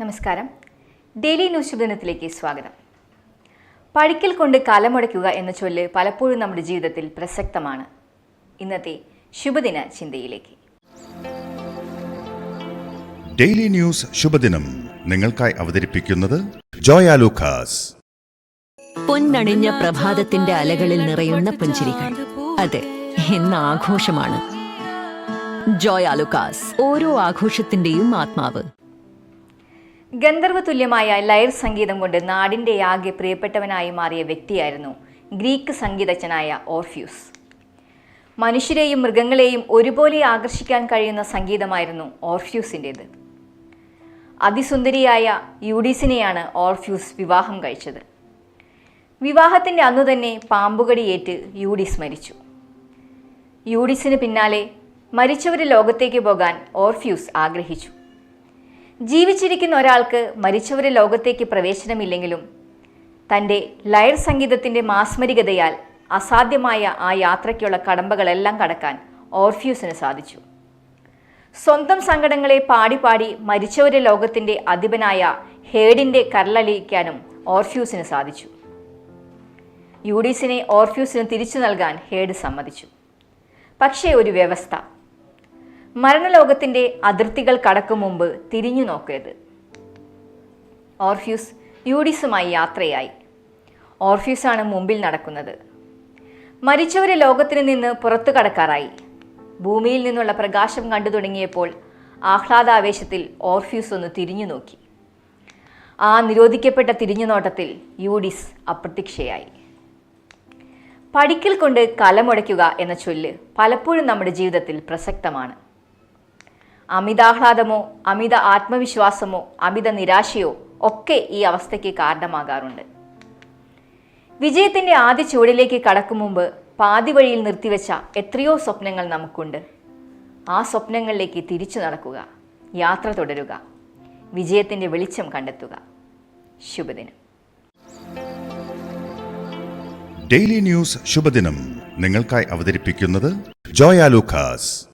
നമസ്കാരം. Daily news ശുഭദിനത്തിലേക്ക് സ്വാഗതം. പഠിക്കൽ കൊണ്ട് കാലമുടയ്ക്കുക എന്ന ചൊല്ല് പലപ്പോഴും നമ്മുടെ ജീവിതത്തിൽ പ്രസക്തമാണ്. ഇന്നത്തെ ശുഭദിന ചിന്തയിലേക്ക്. ഡെയിലി ന്യൂസ് ശുഭദിനം നിങ്ങൾക്കായി അവതരിപ്പിക്കുന്നത് ജോയ ലൂക്കാസ്. പൊന്നണിഞ്ഞ പ്രഭാതത്തിന്റെ അലകളിൽ നിറയുന്ന പുഞ്ചിരികൾ. അതെ എന്ന ആഘോഷമാണ്. ജോയാലുക്കാസ് ഓരോ ആഘോഷത്തിന്റെയും ആത്മാവ്. ഗന്ധർവ തുല്യമായ ലയർ സംഗീതം കൊണ്ട് നാടിന്റെ ആകെ പ്രിയപ്പെട്ടവനായി മാറിയ വ്യക്തിയായിരുന്നു ഗ്രീക്ക് സംഗീതജ്ഞനായ ഓർഫ്യൂസ്. മനുഷ്യരെയും മൃഗങ്ങളെയും ഒരുപോലെ ആകർഷിക്കാൻ കഴിയുന്ന സംഗീതമായിരുന്നു ഓർഫ്യൂസിന്റേത് അതിസുന്ദരിയായ യൂഡീസിനെയാണ് ഓർഫ്യൂസ് വിവാഹം കഴിച്ചത്. വിവാഹത്തിന്റെ അന്നു തന്നെ പാമ്പുകടിയേറ്റ് യൂഡിസ് മരിച്ചു. യൂഡിസിന് പിന്നാലെ മരിച്ചവരെ ലോകത്തേക്ക് പോകാൻ ഓർഫ്യൂസ് ആഗ്രഹിച്ചു. ജീവിച്ചിരിക്കുന്ന ഒരാൾക്ക് മരിച്ചവരുടെ ലോകത്തേക്ക് പ്രവേശനമില്ലെങ്കിലും തന്റെ ലയർ സംഗീതത്തിന്റെ മാസ്മരികതയാൽ അസാധ്യമായ ആ യാത്രയ്ക്കുള്ള കടമ്പകളെല്ലാം കടക്കാൻ ഓർഫ്യൂസിന് സാധിച്ചു. സ്വന്തം സങ്കടങ്ങളെ പാടി പാടി മരിച്ചവരുടെ ലോകത്തിന്റെ അധിപനായ ഹേഡിന്റെ കരളലിയിക്കാനും ഓർഫ്യൂസിന് സാധിച്ചു. യൂഡീസിനെ ഓർഫ്യൂസിന് തിരിച്ചു നൽകാൻ ഹേഡ് സമ്മതിച്ചു. പക്ഷേ ഒരു വ്യവസ്ഥ മരണലോകത്തിന്റെ അതിർത്തികൾ കടക്കും മുമ്പ് തിരിഞ്ഞു നോക്കരുത് ഓർഫ്യൂസ് യൂഡിസുമായി യാത്രയായി. ഓർഫ്യൂസാണ് മുമ്പിൽ നടക്കുന്നത്. മരിച്ചവരെ ലോകത്തിന് നിന്ന് പുറത്തു കടക്കാറായി. ഭൂമിയിൽ നിന്നുള്ള പ്രകാശം കണ്ടു തുടങ്ങിയപ്പോൾ ആഹ്ലാദാവേശത്തിൽ ഓർഫ്യൂസ് ഒന്ന് തിരിഞ്ഞു നോക്കി. ആ നിരോധിക്കപ്പെട്ട തിരിഞ്ഞുനോട്ടത്തിൽ യൂഡിസ് അപ്രത്യക്ഷയായി. പഠിക്കൽ കൊണ്ട് കലമുടയ്ക്കുക എന്ന ചൊല്ല് പലപ്പോഴും നമ്മുടെ ജീവിതത്തിൽ പ്രസക്തമാണ്. അമിതാഹ്ലാദമോ അമിത ആത്മവിശ്വാസമോ അമിത നിരാശയോ ഒക്കെ ഈ അവസ്ഥയ്ക്ക് കാരണമാകാറുണ്ട്. വിജയത്തിന്റെ ആദ്യ ചുവടിലേക്ക് കടക്കും മുമ്പ് പാതി വഴിയിൽ നിർത്തിവെച്ച എത്രയോ സ്വപ്നങ്ങൾ നമുക്കുണ്ട്. ആ സ്വപ്നങ്ങളിലേക്ക് തിരിച്ചു നടക്കുക യാത്ര തുടരുക വിജയത്തിന്റെ വെളിച്ചം കണ്ടെത്തുക. ശുഭദിനം. ഡെയിലി ന്യൂസ് ശുഭദിനം. നിങ്ങൾക്കായി അവതരിപ്പിക്കുന്നത് ജോയ ലൂക്കാസ്.